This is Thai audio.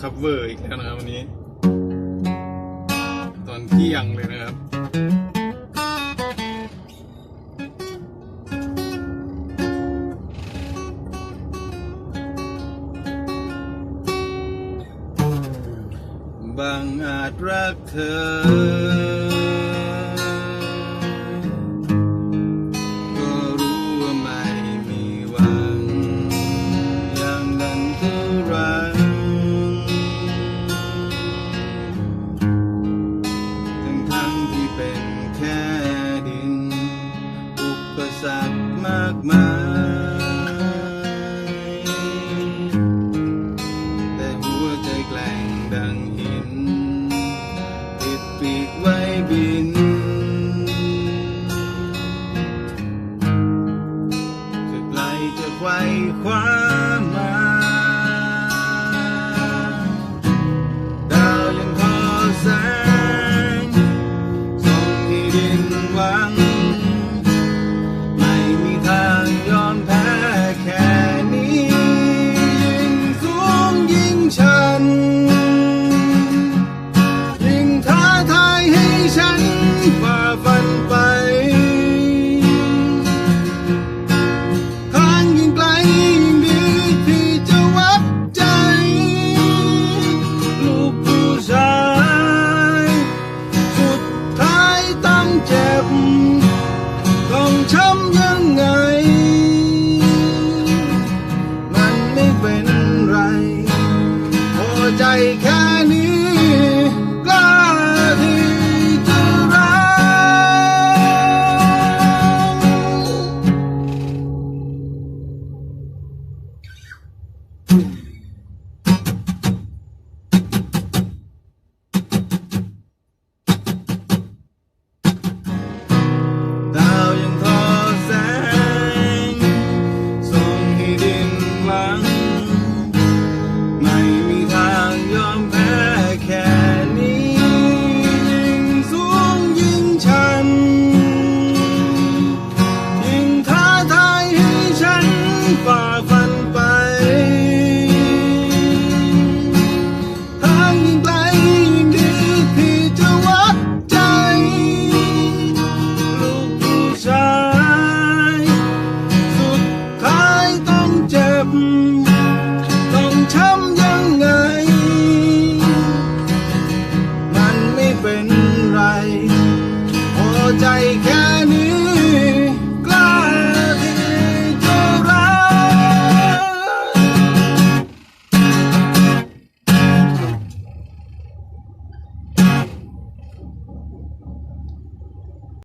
คัฟเวอร์อีกแล้วนะครับวันนี้ ตอนเที่ยงเลยนะครับ บางอาจรักเธอ สรรคมากมาย แต่หัวใจแกล้งดังหินติดปีกไว้บิน จะไกลจะไขว้คว้ามาดาวยังพอแสง อใ take